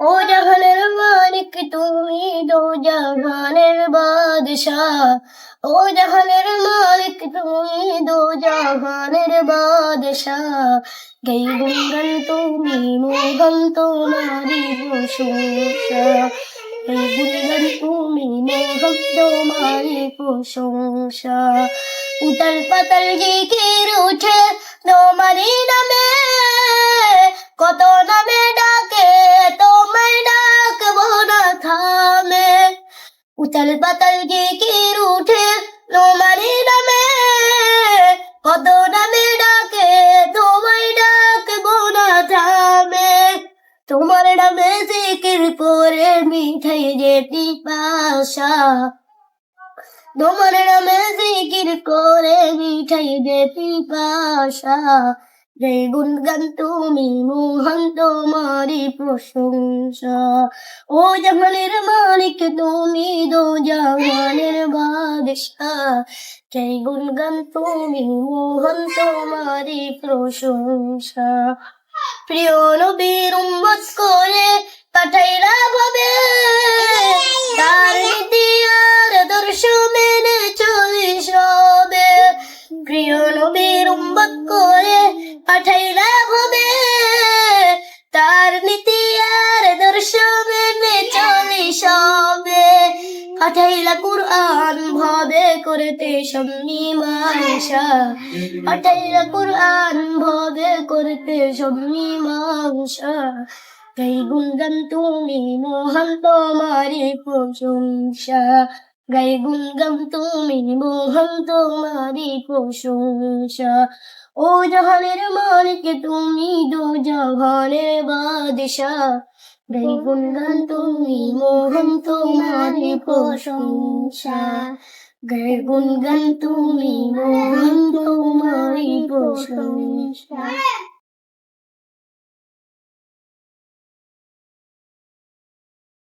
ও জাহানের মালিক, তুমি দো জাহানের বাদশাহ। ও জাহানের মালিক, তুমি দো জাহানের বাদশাহ। গই গুঙ্গন তুমি, মোহন তোমারি প্রশংসা। গই গুঙ্গন তুমি, মোহন তোমারি প্রশংসা। উতাল পাতাল জিকির উঠে উতাল পাতাল জিকির উঠে তোমারি নামে কত নামে ডাকে, তোমায় ডাকবো না থামে তোমার নামে জিকির করে মিঠাই যে পিপাসা তোমার নামে জিকির করে মিঠাই যে পিপাসা রে গুনগান তুমি মোহন তোমারি প্রশংসা। ও জাহানের মালিক, তুমি দো জাহানের বাদশাহ জয় গুনগান তুমি মোহন তোমারি প্রশংসা। প্রিয় নবীর উম্মত করে পাঠাইলা ভাবে তার নীতি আর আদর্শ মেনে চলি সবে প্রিয় নবীর উম্মত করে পাঠাইলা ভাবে। তার নীতি আর আদর্শ মেনে চলি সবে। পাঠাইলা কুরআন ভাবে করতে সম্মিমাংসা পাঠাইলা কুরআন ভাবে করতে সম্মিমাংসা গাই গুনগান তুমি মোহন তোমারি প্রশংসা। গাই গুনগান তুমি মোহন তোমারি প্রশংসা। ও জাহানের মালিক তুমি দু জাহানের বাদশাহ বেগুন গান তুমি, মোহন তোমার প্রশংসা। বেগুন গান তুমি, মোহন তোমার প্রশংসা।